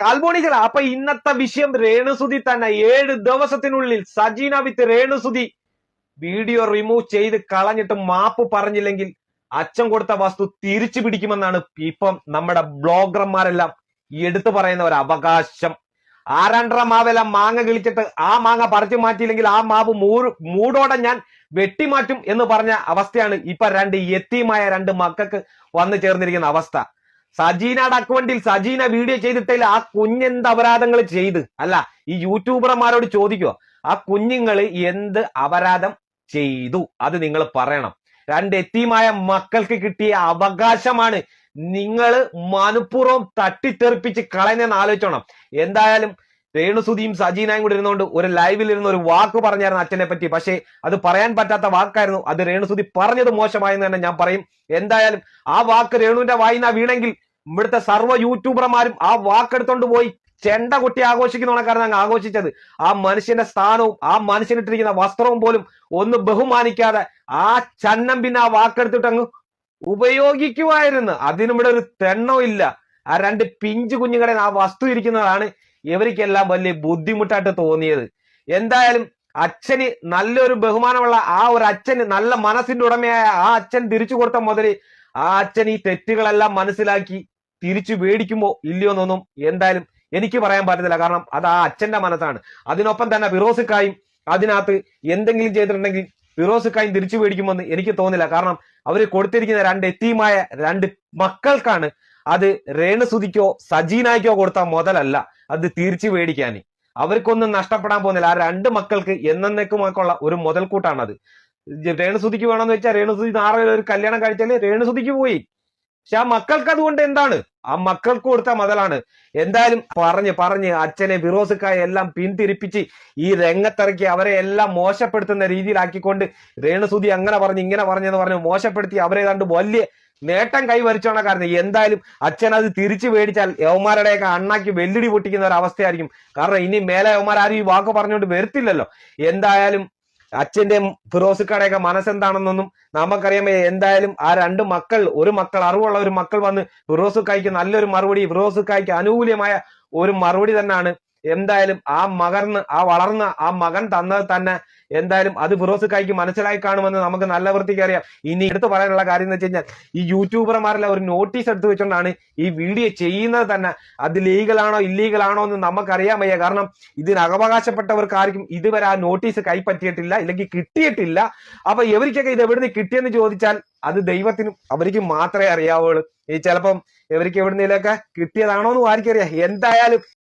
കാൽബോണികള. അപ്പൊ ഇന്നത്തെ വിഷയം രേണുസുതി തന്നെ ഏഴ് ദിവസത്തിനുള്ളിൽ സജീന വിത്ത് രേണുസുതി വീഡിയോ റിമൂവ് ചെയ്ത് കളഞ്ഞിട്ട് മാപ്പ് പറഞ്ഞില്ലെങ്കിൽ അച്ഛൻ കൊടുത്ത വസ്തു തിരിച്ചു പിടിക്കുമെന്നാണ് ഇപ്പം നമ്മുടെ ബ്ലോഗർമാരെല്ലാം എടുത്തു പറയുന്ന ഒരു അവകാശം. ആരണ്ടര മാവെല്ലാം മാങ്ങ കിളിച്ചിട്ട് ആ മാങ്ങ പറിച്ചു മാറ്റിയില്ലെങ്കിൽ ആ മാവ് മൂട് മൂടോടെ ഞാൻ വെട്ടിമാറ്റും എന്ന് പറഞ്ഞ അവസ്ഥയാണ് ഇപ്പൊ രണ്ട് എത്തിയുമായ രണ്ട് മക്കൾക്ക് വന്നു ചേർന്നിരിക്കുന്ന അവസ്ഥ. സജീനയുടെ അക്കൗണ്ടിൽ സജീന വീഡിയോ ചെയ്തിട്ടില്ല ആ കുഞ്ഞെന്ത് അപരാധങ്ങൾ ചെയ്ത്? അല്ല ഈ യൂട്യൂബർമാരോട് ചോദിക്കോ ആ കുഞ്ഞുങ്ങൾ എന്ത് അപരാധം ചെയ്തു? അത് നിങ്ങൾ പറയണം. രണ്ട് എത്തിയുമായ മക്കൾക്ക് കിട്ടിയ അവകാശമാണ് നിങ്ങൾ മനഃപൂർവം തട്ടിത്തെറിപ്പിച്ച് കളയുന്നതെന്ന് ആലോചിച്ചോണം. എന്തായാലും രേണുസുതിയും സജീനായും കൂടി ഇരുന്നുകൊണ്ട് ഒരു ലൈവിൽ ഇരുന്ന് ഒരു വാക്ക് പറഞ്ഞായിരുന്നു അച്ഛനെ പറ്റി. പക്ഷേ അത് പറയാൻ പറ്റാത്ത വാക്കായിരുന്നു. അത് രേണുസുതി പറഞ്ഞത് മോശമായെന്ന് തന്നെ ഞാൻ പറയും. എന്തായാലും ആ വാക്ക് രേണുവിന്റെ വായിന വീണെങ്കിൽ ഇവിടുത്തെ സർവ യൂട്യൂബർമാരും ആ വാക്കെടുത്തോണ്ട് പോയി ചെണ്ട കുട്ടി ആഘോഷിക്കുന്നവണക്കാരാണ് അങ്ങ് ആഘോഷിച്ചത്. ആ മനുഷ്യന്റെ സ്ഥാനവും ആ മനുഷ്യനിട്ടിരിക്കുന്ന വസ്ത്രവും പോലും ഒന്ന് ബഹുമാനിക്കാതെ ആ ചണ്ണം പിന്നെ ആ വാക്കെടുത്തിട്ട് അങ്ങ് ഉപയോഗിക്കുമായിരുന്നു അതിനും ഒരു തെണ്ണവും ഇല്ല. ആ രണ്ട് പിഞ്ചു കുഞ്ഞുങ്ങളെ ആ വസ്തു ഇരിക്കുന്നതാണ് ഇവർക്കെല്ലാം വലിയ ബുദ്ധിമുട്ടായിട്ട് തോന്നിയത്. എന്തായാലും അച്ഛന് നല്ലൊരു ബഹുമാനമുള്ള ആ ഒരു അച്ഛന് നല്ല മനസ്സിന്റെ ഉടമയായ ആ അച്ഛൻ തിരിച്ചു കൊടുത്ത മുതൽ ആ അച്ഛൻ ഈ തെറ്റുകളെല്ലാം മനസ്സിലാക്കി തിരിച്ചു മേടിക്കുമോ ഇല്ലയോ എന്നൊന്നും എന്തായാലും എനിക്ക് പറയാൻ പറ്റത്തില്ല. കാരണം അത് ആ അച്ഛന്റെ മനസ്സാണ്. അതിനൊപ്പം തന്നെ ഫിറോസിക്കായും അതിനകത്ത് എന്തെങ്കിലും ചെയ്തിട്ടുണ്ടെങ്കിൽ ഫിറോസിക്കായും തിരിച്ചു മേടിക്കുമെന്ന് എനിക്ക് തോന്നില്ല. കാരണം അവർ കൊടുത്തിരിക്കുന്ന രണ്ട് എത്തിയുമായ രണ്ട് മക്കൾക്കാണ് അത് രേണുസുതിക്കോ സജീനായ്ക്കോ കൊടുത്ത മുതലല്ല. അത് തിരിച്ചു മേടിക്കാൻ അവർക്കൊന്നും നഷ്ടപ്പെടാൻ പോകുന്നില്ല. ആ രണ്ട് മക്കൾക്ക് എന്നേക്കുമൊക്കെയുള്ള ഒരു മുതൽക്കൂട്ടാണത്. രേണുസുതിക്ക് വേണമെന്ന് വെച്ചാൽ രേണുസുതി നാളെ ഒരു കല്യാണം കഴിച്ചാൽ രേണുസുതിക്ക് പോയി. പക്ഷെ ആ മക്കൾക്ക് അതുകൊണ്ട് എന്താണ്? ആ മക്കൾക്ക് കൊടുത്ത മുതലാണ്. എന്തായാലും പറഞ്ഞ് പറഞ്ഞ് അച്ഛനെ ഫിറോസുക്കായ എല്ലാം പിന്തിരിപ്പിച്ച് ഈ രംഗത്തിറക്കി അവരെ എല്ലാം മോശപ്പെടുത്തുന്ന രീതിയിലാക്കിക്കൊണ്ട് രേണുസുതി അങ്ങനെ പറഞ്ഞ് ഇങ്ങനെ പറഞ്ഞെന്ന് പറഞ്ഞു മോശപ്പെടുത്തി അവരെ കണ്ട് വലിയ നേട്ടം കൈവരിച്ചോണ കാരണം. എന്തായാലും അച്ഛൻ അത് തിരിച്ചു മേടിച്ചാൽ യവന്മാരുടെയൊക്കെ അണ്ണാക്കി വെല്ലുടി പൊട്ടിക്കുന്ന ഒരു അവസ്ഥയായിരിക്കും കാരണം ഇനി മേലെ യവന്മാർ ആരും ഈ വാക്ക് പറഞ്ഞുകൊണ്ട് വരത്തില്ലല്ലോ. എന്തായാലും അച്ഛന്റെയും ഫിറോസിക്കയുടെയൊക്കെ മനസ്സെന്താണെന്നൊന്നും നമുക്കറിയാം എന്തായാലും ആ രണ്ട് മക്കൾ ഒരു മക്കൾ അറിവുള്ള ഒരു മക്കൾ വന്ന് ഫിറോസുക്കായ്ക്ക് നല്ലൊരു മറുപടി ഫിറോസുക്കായ്ക്ക് അനുകൂലമായ ഒരു മറുപടി തന്നെയാണ് എന്തായാലും ആ മകർന്ന് ആ വളർന്ന ആ മകൻ തന്നത് തന്നെ എന്തായാലും അത് ഫിറോസ് കായ്ക്ക് മനസ്സിലായി കാണുമെന്ന് നമുക്ക് നല്ല വൃത്തിക്ക് അറിയാം. ഇനി എടുത്തു പറയാനുള്ള കാര്യം എന്ന് വെച്ച് കഴിഞ്ഞാൽ ഈ യൂട്യൂബർമാരെല്ലാം ഒരു നോട്ടീസ് എടുത്തു വെച്ചുകൊണ്ടാണ് ഈ വീഡിയോ ചെയ്യുന്നത് തന്നെ. അത് ലീഗലാണോ ഇല്ലീഗലാണോ എന്ന് നമുക്കറിയാൻ വയ്യ. കാരണം ഇതിന് അവകാശപ്പെട്ടവർക്ക് ആർക്കും ഇതുവരെ ആ നോട്ടീസ് കൈപ്പറ്റിയിട്ടില്ല ഇല്ലെങ്കിൽ കിട്ടിയിട്ടില്ല. അപ്പൊ എവർക്കൊക്കെ ഇത് എവിടുന്ന് കിട്ടിയെന്ന് ചോദിച്ചാൽ അത് ദൈവത്തിനും അവർക്ക് മാത്രമേ അറിയാവുള്ളൂ. ഈ ചിലപ്പം ഇവർക്ക് എവിടുന്നേലൊക്കെ കിട്ടിയതാണോ എന്ന് ആർക്കറിയാം. എന്തായാലും